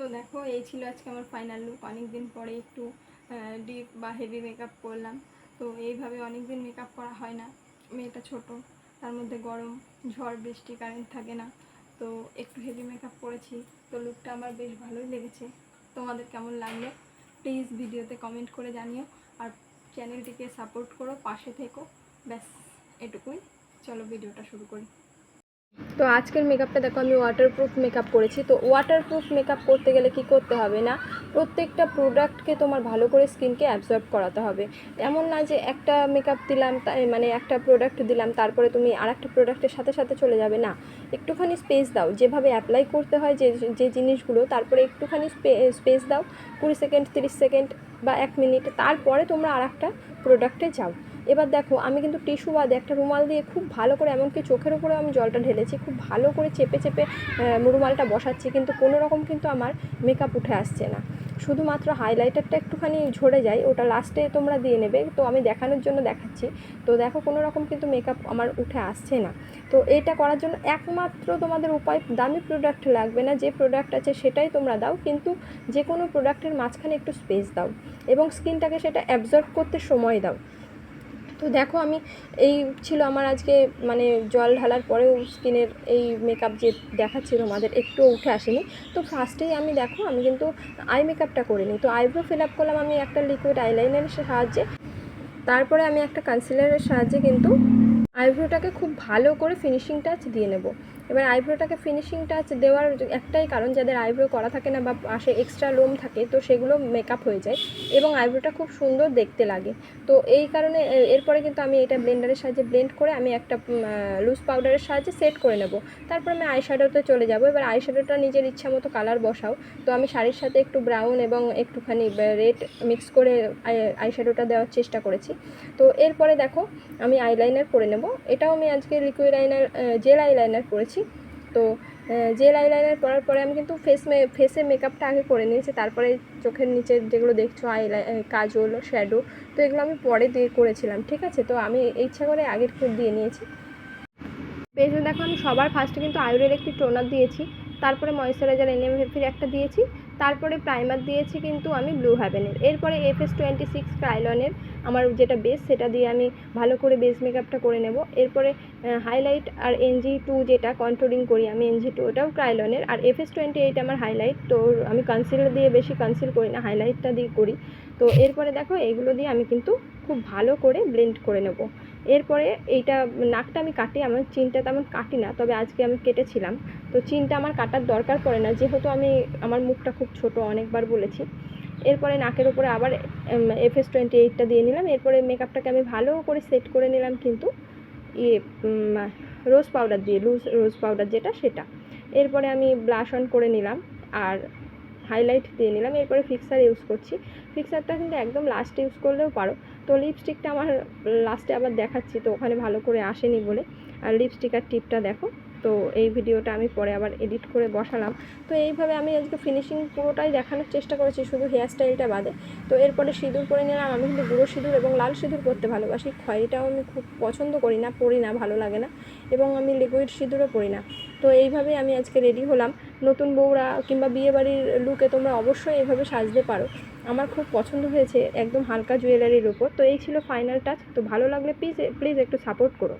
তো দেখো, এই ছিল আজকে আমার ফাইনাল লুক অনেক দিন পরে একটু ডিপ বা হেভি মেকআপ করলাম। তো এইভাবে অনেক দিন মেকআপ করা হয় না। মেয়েটা ছোট, তার মধ্যে গরম, ঝড়, বৃষ্টি কারেন্ট থাকে না। তো একটু হেভি মেকআপ করেছি। তো লুকটা আমার বেশ ভালোই লেগেছে। তোমাদের কেমন লাগল? প্লিজ ভিডিওতে কমেন্ট করে জানিও। আর চ্যানেলটিকে সাপোর্ট করো, পাশে থেকো। ব্যাস, এটুকুই। চলো ভিডিওটা শুরু করি। তো আজকের মেকআপটা দেখো, আমি ওয়াটারপ্রুফ মেকআপ করেছি। তো ওয়াটারপ্রুফ মেকআপ করতে গেলে কি করতে হবে না? প্রত্যেকটা প্রোডাক্টকে তোমার ভালো করে স্কিনকে অ্যাবজর্ব করাতে হবে। এমন না যে একটা মেকআপ দিলাম মানে একটা প্রোডাক্ট দিলাম, তারপরে তুমি আর একটা প্রোডাক্টের সাথে সাথে চলে যাবে। না, একটুখানি স্পেস দাও। যেভাবে অ্যাপ্লাই করতে হয়, যে যে জিনিসগুলো, তারপরে একটুখানি স্পেস দাও। কুড়ি সেকেন্ড তিরিশ সেকেন্ড বা এক মিনিট তারপরে তোমরা আর একটা প্রোডাক্টে যাও। এবার দেখো, আমি কিন্তু টিস্যু বাদে একটা রুমাল দিয়ে খুব ভালো করে, এমনকি চোখের উপরে আমি জলটা ঢেলেছি, খুব ভালো করে চেপে চেপে রুমালটা বসাচ্ছি, কিন্তু কোনো রকম কিন্তু আমার মেকআপ উঠে আসছে না। শুধুমাত্র হাইলাইটারটা একটুখানি ঝরে যায়, ওটা লাস্টে তোমরা দিয়ে নেবে, তো আমি দেখানোর জন্য দেখাচ্ছি। তো দেখো, কোনো রকম কিন্তু মেকআপ আমার উঠে আসছে না। তো এইটা করার জন্য একমাত্র তোমাদের উপায়, দামি প্রোডাক্ট লাগবে না, যে প্রোডাক্ট আছে সেটাই তোমরা দাও, কিন্তু যে কোনো প্রোডাক্টের মাঝখানে একটু স্পেস দাও এবং স্কিনটাকে সেটা অ্যাবজর্ব করতে সময় দাও। তো দেখো আমি এই ছিল আমার আজকে মানে জল ঢালার পরেও স্কিনের এই মেকআপ যে দেখাচ্ছিল আমাদের একটু উঠে আসেনি। তো ফার্স্টেই আমি দেখো, আমি কিন্তু আই মেকআপটা করিনি তো আইব্রো ফিল আপ করলাম আমি একটা লিকুইড আইলাইনারের সাহায্যে। তারপরে আমি একটা কনসিলারের সাহায্যে কিন্তু আইব্রোটাকে খুব ভালো করে ফিনিশিং টাচ দিয়ে নেব। এবার আইব্রোটাকে ফিনিশিং টাচ দেওয়ার একটাই কারণ যাদের আইব্রো করা থাকে না বা পাশে এক্সট্রা লোম থাকে, তো সেগুলো মেকআপ হয়ে যায় এবং আইব্রোটা খুব সুন্দর দেখতে লাগে। তো এই কারণে এরপরে কিন্তু আমি এটা ব্লেন্ডারের সাহায্যে ব্লেন্ড করে আমি একটা লুজ পাউডারের সাহায্যে সেট করে নেব। তারপর আমি আইশ্যাডোতে চলে যাব। এবার আইশ্যাডোটা নিজের ইচ্ছা মতো কালার বসাও। তো আমি শাড়ির সাথে একটু ব্রাউন এবং একটুখানি রেড মিক্স করে আইশ্যাডোটা দেওয়ার চেষ্টা করেছি। তো এরপরে দেখো আমি আইলাইনার করে নেব। এটাও আমি আজকে লিকুইড আইনার জেল আইলাইনার করেছি। তো জেল আইলাইনার পরার পরে আমি কিন্তু ফেস মে ফেসে মেকআপটা আগে করে নিয়েছি, তারপরে চোখের নিচে যেগুলো দেখছ আইলাই কাজল শ্যাডো তো এগুলো আমি পরে দিয়ে করেছিলাম, ঠিক আছে? তো আমি ইচ্ছা করে আগের খুব দিয়ে নিয়েছি। পেছনে দেখো আমি সবার ফার্স্টে কিন্তু আয়ুরের একটি টোনার দিয়েছি তারপরে ময়েশ্চারাইজার এনএমএফির একটা দিয়েছি। তারপরে প্রাইমার দিয়েছি কিন্তু আমি ব্লু হ্যাভেনের এরপরে এফএস টোয়েন্টি সিক্স ক্রাইলনের আমার যেটা বেস সেটা দিয়ে আমি ভালো করে বেস মেকআপটা করে নেব। এরপরে হাইলাইট আর এনজি টু যেটা কন্ট্রোলিং করি আমি এনজি টু ওটাও ক্রাইলনের আর এফএস টোয়েন্টি এইট আমার হাইলাইট তো আমি কনসিলার দিয়ে বেশি কনসিল করি না হাইলাইটটা দিয়ে করি। তো এরপরে দেখো এইগুলো দিয়ে আমি কিন্তু খুব ভালো করে ব্লেন্ড করে নেব। এরপরে এইটা নাকটা আমি কাটি, আমার চিনটা তেমন কাটি না, তবে আজকে আমি কেটেছিলাম। তো চিনটা আমার কাটার দরকার পড়ে না, যেহেতু আমি, আমার মুখটা খুব ছোট অনেকবার বলেছি। এরপরে নাকের উপরে আবার এফএস টোয়েন্টি এইটটা দিয়ে নিলাম। এরপরে মেকআপটাকে আমি ভালো করে সেট করে নিলাম কিন্তু ইয়ে রোজ পাউডার দিয়ে লুজ রোজ পাউডার যেটা, সেটা। এরপরে আমি ব্লাশ অন করে নিলাম। আর হাইলাইট দিয়ে নিলাম, এরপরে ফিক্সার ইউজ করছি। ফিক্সারটা কিন্তু একদম লাস্টে ইউজ করলেও পারো। তো লিপস্টিকটা আমার লাস্টে আবার দেখাচ্ছি, তো ওখানে ভালো করে আসেনি বলে। আর লিপস্টিক আর টিপটা দেখো, তো এই ভিডিওটা আমি পরে আবার এডিট করে বসালাম। তো এইভাবে আমি আজকে ফিনিশিং পুরোটাই দেখানোর চেষ্টা করেছি, শুধু হেয়ার স্টাইলটা বাদে। তো এরপরে সিঁদুর পরে নিলাম, আমি কিন্তু গুঁড়ো সিঁদুর এবং লাল সিঁদুর পরতে ভালোবাসি। খয়েরিটাও আমি খুব পছন্দ করি না, পরি না, ভালো লাগে না। এবং আমি লিকুইড সিঁদুরও পরি না। তো এইভাবেই আমি আজকে রেডি হলাম। নতুন বউরা কিংবা বিয়েবাড়ির লুকে তোমরা অবশ্যই এভাবে সাজতে পারো। আমার খুব পছন্দ হয়েছে একদম হালকা জুয়েলারির ওপর তো এই ছিল ফাইনাল টাচ তো ভালো লাগলে প্লিজ প্লিজ একটু সাপোর্ট করো।